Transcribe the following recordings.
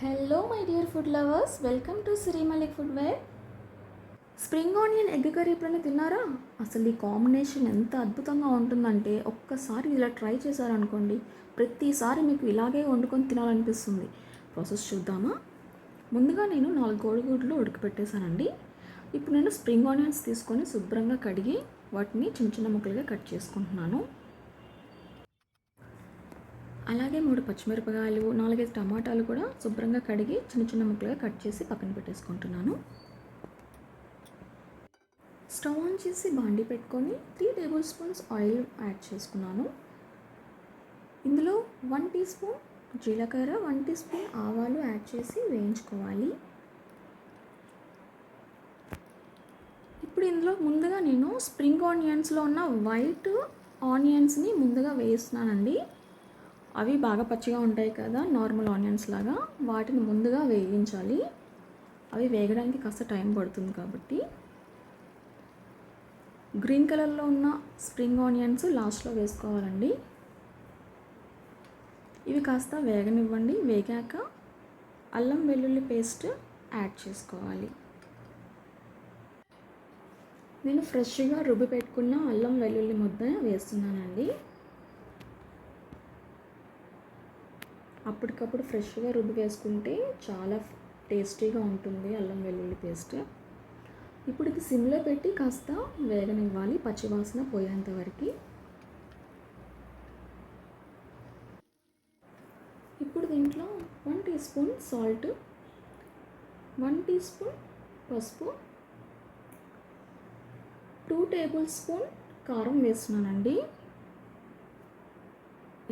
Hello my dear food lovers welcome to Srimalik food where spring onion egg curry ఎప్పుడైనా తిన్నారా? అసలు ఈ combination ఎంత అద్భుతంగా ఉంటుందంటే ఒక్కసారి ఇలా ట్రై చేశారనుకోండి ప్రతిసారి మీకు ఇలాగే వండుకొని తినాలనిపిస్తుంది. ప్రాసెస్ చూద్దామా? ముందుగా నేను నాలుగు కోడిగుడ్లు ఉడకపెట్టేశానండి. ఇప్పుడు నేను స్ప్రింగ్ ఆనియన్స్ తీసుకొని శుభ్రంగా కడిగి వాటిని చిన్న చిన్న ముక్కలుగా కట్ చేసుకుంటున్నాను. అలాగే మూడు పచ్చిమిరపకాయలు నాలుగైదు టమాటాలు కూడా శుభ్రంగా కడిగి చిన్న చిన్న ముక్కలుగా కట్ చేసి పక్కన పెట్టేసుకుంటున్నాను. స్టవ్ ఆన్ చేసి బాండి పెట్టుకొని three tablespoons oil add చేసుకున్నాను. ఇందులో వన్ టీ స్పూన్ జీలకర్ర వన్ టీ స్పూన్ ఆవాలు యాడ్ చేసి వేయించుకోవాలి. ఇప్పుడు ఇందులో ముందుగా నేను స్ప్రింగ్ ఆనియన్స్లో ఉన్న వైట్ ఆనియన్స్ని ముందుగా వేస్తున్నానండి. అవి బాగా పచ్చిగా ఉంటాయి కదా నార్మల్ ఆనియన్స్ లాగా. వాటిని ముందుగా వేయించాలి. అవి వేగడానికి కాస్త టైం పడుతుంది కాబట్టి. గ్రీన్ కలర్లో ఉన్న స్ప్రింగ్ ఆనియన్స్ లాస్ట్లో వేసుకోవాలండి. ఇవి కాస్త వేగనివ్వండి. వేగాక అల్లం వెల్లుల్లి పేస్ట్ యాడ్ చేసుకోవాలి. నేను ఫ్రెష్గా రుబ్బి పెట్టుకున్న అల్లం వెల్లుల్లి ముద్ద వేస్తున్నానండి. అప్పటికప్పుడు ఫ్రెష్గా రుబ్బి వేసుకుంటే చాలా టేస్టీగా ఉంటుంది అల్లం వెల్లుల్లి పేస్ట్. ఇప్పుడు ఇది సిమ్లో పెట్టి కాస్త వేగనివ్వాలి పచ్చివాసన పోయేంత వరకు. ఇప్పుడు దీంట్లో one teaspoon salt one teaspoon పసుపు టూ టేబుల్ స్పూన్ కారం వేస్తున్నానండి.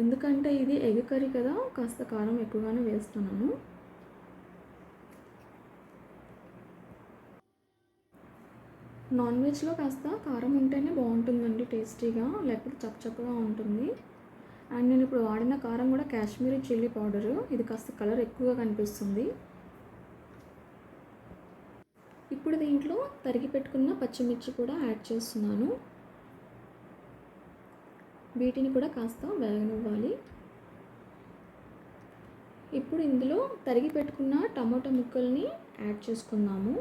ఎందుకంటే ఇది ఎగ్ కర్రీ కదా కాస్త కారం ఎక్కువగానే వేస్తున్నాను. నాన్ వెజ్లో కాస్త కారం ఉంటేనే బాగుంటుందండి టేస్టీగా లేకపోతే చప్పచప్పగా ఉంటుంది. అండ్ నేను ఇప్పుడు వాడిన కారం కూడా కాశ్మీరీ చిల్లీ పౌడరు ఇది కాస్త కలర్ ఎక్కువగా కనిపిస్తుంది. ఇప్పుడు దీంట్లో తరిగి పెట్టుకున్న పచ్చిమిర్చి కూడా యాడ్ చేస్తున్నాను. వీటిని కూడా కాస్త వేగనివ్వాలి. ఇప్పుడు ఇందులో తరిగి పెట్టుకున్న టమాటా ముక్కల్ని యాడ్ చేసుకుందాము.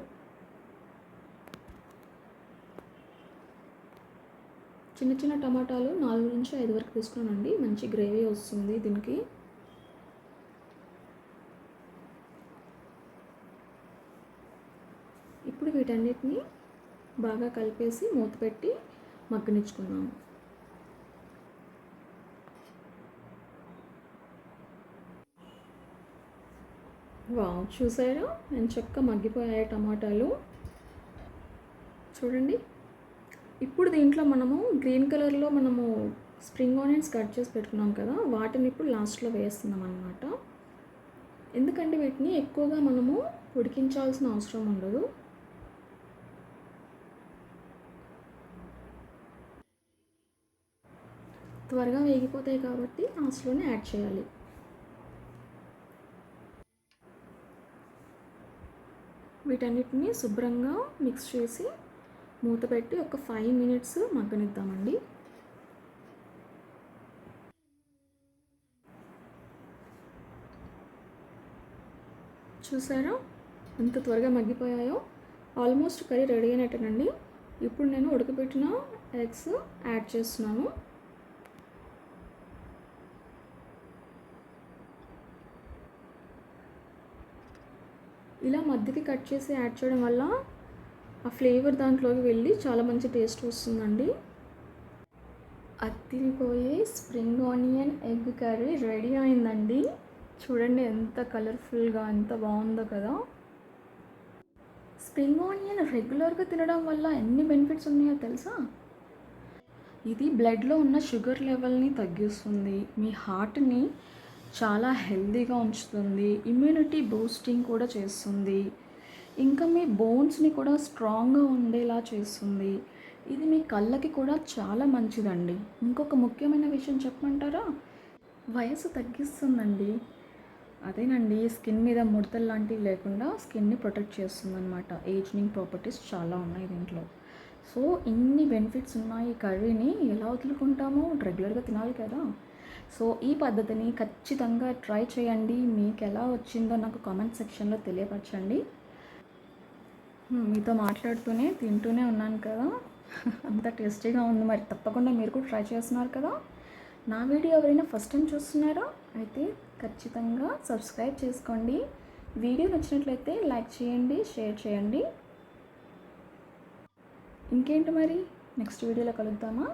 చిన్న చిన్న టమాటాలు నాలుగు నుంచి ఐదు వరకు తీసుకున్నానండి మంచి గ్రేవీ వస్తుంది దీనికి. ఇప్పుడు వీటన్నిటిని బాగా కలిపేసి మూత పెట్టి మగ్గనిచ్చుకుందాము. వావ్ చూసారా? నేను చక్క మగ్గిపోయాయి టమాటాలు. చూడండి. ఇప్పుడు దీంట్లో మనము గ్రీన్ కలర్లో మనము స్ప్రింగ్ ఆనియన్స్ కట్ చేసి పెట్టుకున్నాం కదా వాటిని ఇప్పుడు లాస్ట్లో వేస్తున్నాం అనమాట ఎందుకంటే వీటిని ఎక్కువగా మనము ఉడికించాల్సిన అవసరం ఉండదు. త్వరగా వేగిపోతాయి కాబట్టి లాస్ట్లోనే యాడ్ చేయాలి. వీటన్నిటిని శుభ్రంగా మిక్స్ చేసి మూత పెట్టి ఒక ఫైవ్ మినిట్స్ మగ్గనిద్దామండి. చూసారా? ఎంత త్వరగా మగ్గిపోయాయో? ఆల్మోస్ట్ కర్రీ రెడీ అయినట్టేనండి. ఇప్పుడు నేను ఉడకబెట్టిన ఎగ్స్ యాడ్ చేస్తున్నాను. ఇలా మధ్యకి కట్ చేసి యాడ్ చేయడం వల్ల ఆ ఫ్లేవర్ దాంట్లోకి వెళ్ళి చాలా మంచి టేస్ట్ వస్తుందండి. అత్తిరిపోయే spring onion egg curry ready అయిందండి. చూడండి ఎంత కలర్ఫుల్గా ఎంత బాగుందో కదా. స్ప్రింగ్ ఆనియన్ రెగ్యులర్గా తినడం వల్ల ఎన్ని బెనిఫిట్స్ ఉన్నాయో తెలుసా? ఇది బ్లడ్లో ఉన్న షుగర్ లెవెల్ని తగ్గిస్తుంది. మీ హార్ట్ని చాలా హెల్తీగా ఉంచుతుంది ఇమ్యూనిటీ బూస్టింగ్ కూడా చేస్తుంది. ఇంకా మీ బోన్స్ని కూడా స్ట్రాంగ్గా ఉండేలా చేస్తుంది. ఇది మీ కళ్ళకి కూడా చాలా మంచిదండి. ఇంకొక ముఖ్యమైన విషయం చెప్పమంటారా? వయసు తగ్గిస్తుందండి. అదేనండి స్కిన్ మీద ముడతలు లాంటివి లేకుండా స్కిన్ని ప్రొటెక్ట్ చేస్తుంది అనమాట ఏజ్నింగ్ ప్రాపర్టీస్ చాలా ఉన్నాయి దీంట్లో. సో ఇన్ని బెనిఫిట్స్ ఉన్నాయి కర్రీని ఎలా వదులుకుంటామో? రెగ్యులర్గా తినాలి కదా. సో ఈ పద్ధతిని ఖచ్చితంగా ట్రై చేయండి. మీకు ఎలా వచ్చిందో నాకు కామెంట్ సెక్షన్లో తెలియపరచండి. మీతో మాట్లాడుతూనే తింటూనే ఉన్నాను కదా. అంత టేస్టీగా ఉంది మరి. తప్పకుండా మీరు కూడా ట్రై చేస్తున్నారు కదా. నా వీడియో ఎవరైనా ఫస్ట్ టైం చూస్తున్నారా? అయితే ఖచ్చితంగా సబ్స్క్రైబ్ చేసుకోండి. వీడియో నచ్చినట్లయితే లైక్ చేయండి షేర్ చేయండి. ఇంకేంటి మరి? నెక్స్ట్ వీడియోలో కలుద్దామా?